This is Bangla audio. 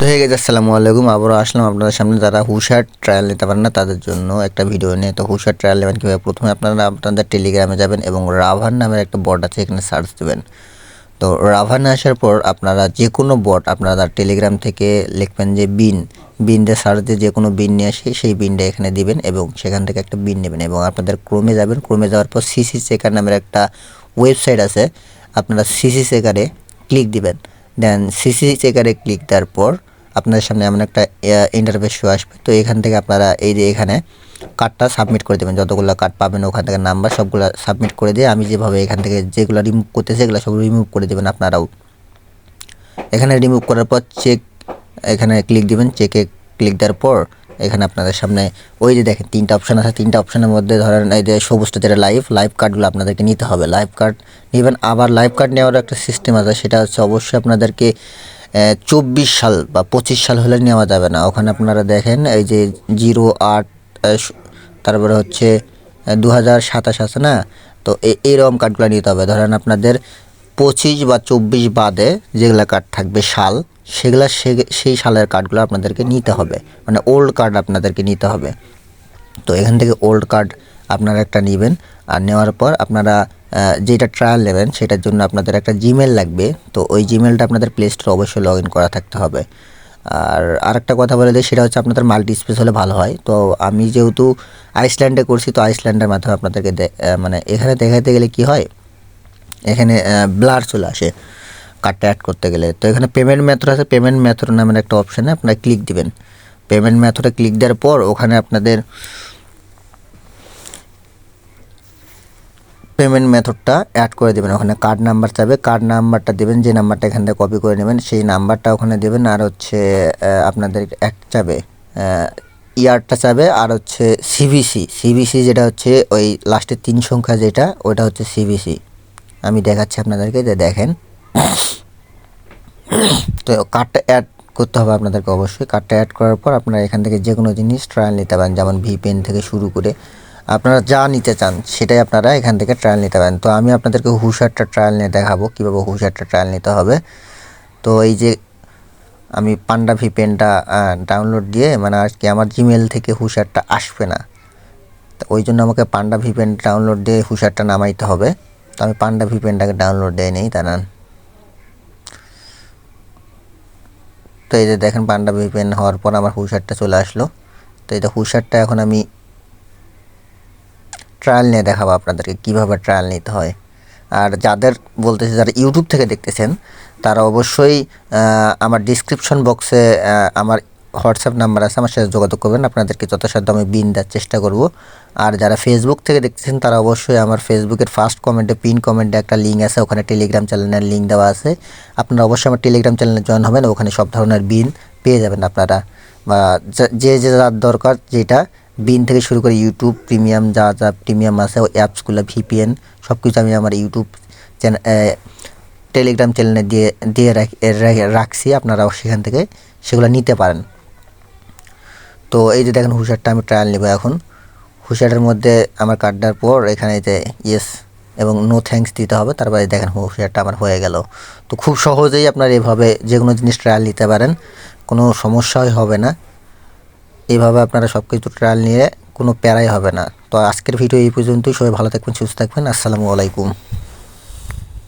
তো হয়ে গেছে আসসালামু আলাইকুম। আবারও আসলাম আপনাদের সামনে যারা হুশার ট্রায়াল নিতে পারেন না, তাদের জন্য একটা ভিডিও নিয়ে। তো হুশার ট্রায়াল নেবেন কীভাবে? প্রথমে আপনারা আপনাদের টেলিগ্রামে যাবেন এবং রাভান নামের একটা বট আছে, এখানে সার্চ দেবেন। তো রাভানে আসার পর আপনারা যে কোনো বট আপনারা টেলিগ্রাম থেকে লিখবেন যে বিন বিন দিয়ে সার্চ দিয়ে যে কোনো বিন নিয়ে আসে, সেই বিনটা এখানে দিবেন এবং সেখান থেকে একটা বিন নেবেন এবং আপনাদের ক্রমে যাবেন। ক্রমে যাওয়ার পর সিসি চেকার নামের একটা ওয়েবসাইট আছে, আপনারা সিসি চেকারে ক্লিক দিবেন। দেন সিসি চেকারে ক্লিক দেওয়ার পর আপনাদের সামনে এমন একটা ইন্টারভেস শো আসবে। তো এখান থেকে আপনারা এই যে এখানে কার্ডটা সাবমিট করে দেবেন। যতগুলো কার্ড পাবেন, ওখান থেকে নাম্বার সবগুলো সাবমিট করে দিয়ে আমি যেভাবে এখান থেকে যেগুলো রিমুভ করতে সেগুলো সব রিমুভ করে দেবেন আপনারাও। এখানে রিমুভ করার পর চেক এখানে ক্লিক দিবেন চেকে ক্লিক দেওয়ার পর এখানে আপনাদের সামনে ওই যে দেখেন, তিনটা অপশান আছে। তিনটা অপশানের মধ্যে ধরেন এই যে সবুজটা যেটা লাইভ লাইভ কার্ডগুলো আপনাদেরকে নিতে হবে। লাইভ কার্ড নেবেন। আবার লাইভ কার্ড নেওয়ার একটা সিস্টেম আছে, সেটা হচ্ছে অবশ্যই আপনাদেরকে চব্বিশ সাল বা পঁচিশ সাল হলে নেওয়া যাবে না। ওখানে আপনারা দেখেন, এই যে জিরো আট তারপরে হচ্ছে দু হাজার সাতাশ আছে না? তো এইরকম কার্ডগুলো নিতে হবে। ধরেন আপনাদের পঁচিশ বা চব্বিশ বাদে যেগুলো কার্ড থাকবে সাল, সেগুলা সেই সালের কার্ডগুলো আপনাদেরকে নিতে হবে। মানে ওল্ড কার্ড আপনাদেরকে নিতে হবে। তো এখান থেকে ওল্ড কার্ড আপনারা একটা নেবেন, আর নেওয়ার পর আপনারা যেটা ট্রায়াল নেবেন সেটার জন্য আপনাদের একটা জিমেল লাগবে। তো ওই জিমেলটা আপনাদের প্লে স্টোরে অবশ্যই লগ ইন করা থাকতে হবে। আর আরেকটা কথা বলে দিই, সেটা হচ্ছে আপনাদের মাল্টি স্পেস হলে ভালো হয়। তো আমি যেহেতু আইসল্যান্ডে করছি, তো আইসল্যান্ডের মাধ্যমে আপনাদেরকে মানে এখানে দেখাতে গেলে কি হয় এখানে ব্লার চলে আসে কার্ডটা অ্যাড করতে গেলে। তো এখানে পেমেন্ট মেথড আছে। পেমেন্ট মেথড নামের একটা অপশানে আপনারা ক্লিক দিবেন। পেমেন্ট মেথডে ক্লিক দেওয়ার পর ওখানে আপনাদের পেমেন্ট মেথডটা অ্যাড করে দেবেন। ওখানে কার্ড নাম্বার চাবে কার্ড নাম্বারটা দেবেন। যে নাম্বারটা এখান থেকে কপি করে নেবেন, সেই নাম্বারটা ওখানে দেবেন। আর হচ্ছে আপনাদের এক চাবে ইয়ারটা চাবে আর হচ্ছে সিবিসি সিবিসি যেটা হচ্ছে ওই লাস্টের তিন সংখ্যা যেটা, ওটা হচ্ছে সিবিসি আমি দেখাচ্ছি আপনাদেরকে, যে দেখেন। তো কার্ডটা অ্যাড করতে হবে আপনাদেরকে অবশ্যই। কার্ডটা অ্যাড করার পর আপনারা এখান থেকে যে কোনো জিনিস ট্রায়াল নিতে পারেন, যেমন ভিপেন থেকে শুরু করে। আপনারা যা নিতে চান, সেটাই আপনারা এখান থেকে ট্রায়াল নিতে পারেন। তো আমি আপনাদেরকে হুশারটা ট্রায়াল নিয়ে দেখাবো, কীভাবে হুশারটা ট্রায়াল নিতে হবে। তো এই যে আমি পান্ডা ভিপেনটা ডাউনলোড দিয়ে মানে আজকে আমার জিমেল থেকে হুশারটা আসবে না। ওই জন্য আমাকে পান্ডা ভিপেন ডাউনলোড দিয়ে হুশারটা নামাইতে হবে। তো আমি পান্ডা ভিপেনটাকে ডাউনলোড দিয়ে নেই দাঁড়ান তো এই যে দেখেন পান্ডা ভিপেন হওয়ার পর আমার হুশারটা চলে আসলো। তো এই যে হুশারটা এখন আমি ট্রায়াল নিয়ে দেখাবো আপনাদেরকে, কীভাবে ট্রায়াল নিতে হয়। আর যাদের বলতেছে, যারা ইউটিউব থেকে দেখতেছেন, তারা অবশ্যই আমার ডিসক্রিপশন বক্সে আমার হোয়াটসঅ্যাপ নাম্বার আছে, আমার সাথে যোগাযোগ করবেন। আপনাদেরকে যথাসাধ্য আমি বিন দেওয়ার চেষ্টা করব। আর যারা ফেসবুক থেকে দেখতেছেন, তারা অবশ্যই আমার ফেসবুকের ফার্স্ট কমেন্টে পিন কমেন্টে একটা লিঙ্ক আছে, ওখানে টেলিগ্রাম চ্যানেলের লিঙ্ক দেওয়া আছে। আপনারা অবশ্যই আমার টেলিগ্রাম চ্যানেলে জয়েন হবেন, ওখানে সব ধরনের বিন পেয়ে যাবেন আপনারা। বা যে যে যার দরকার যেটা বিন থেকে শুরু করে ইউটিউব প্রিমিয়াম যা যা প্রিমিয়াম আছে, ওই অ্যাপসগুলো ভিপিএন সব কিছু আমি আমার ইউটিউব চ্যানেল টেলিগ্রাম চ্যানেলে দিয়ে দিয়ে রাখছি, আপনারাও সেখান থেকে সেগুলো নিতে পারেন। তো এই যে দেখেন হুশারটা আমি ট্রায়াল নেব এখন। হুশারের মধ্যে আমার কার্ডটার পর এখানে যে ইয়েস এবং নো থ্যাঙ্কস দিতে হবে, তারপরে দেখেন হুশারটা আমার হয়ে গেল। তো খুব সহজেই আপনার এভাবে যে কোনো জিনিস ট্রায়াল নিতে পারেন, কোনো সমস্যাই হবে না। এইভাবে আপনারা সব কিছু ট্রায়াল নিয়ে কোনো প্যারাই হবে না। তো আজকের ভিডিও এই পর্যন্তই, সবাই ভালো থাকবেন, সুস্থ থাকবেন, আসসালামু আলাইকুম।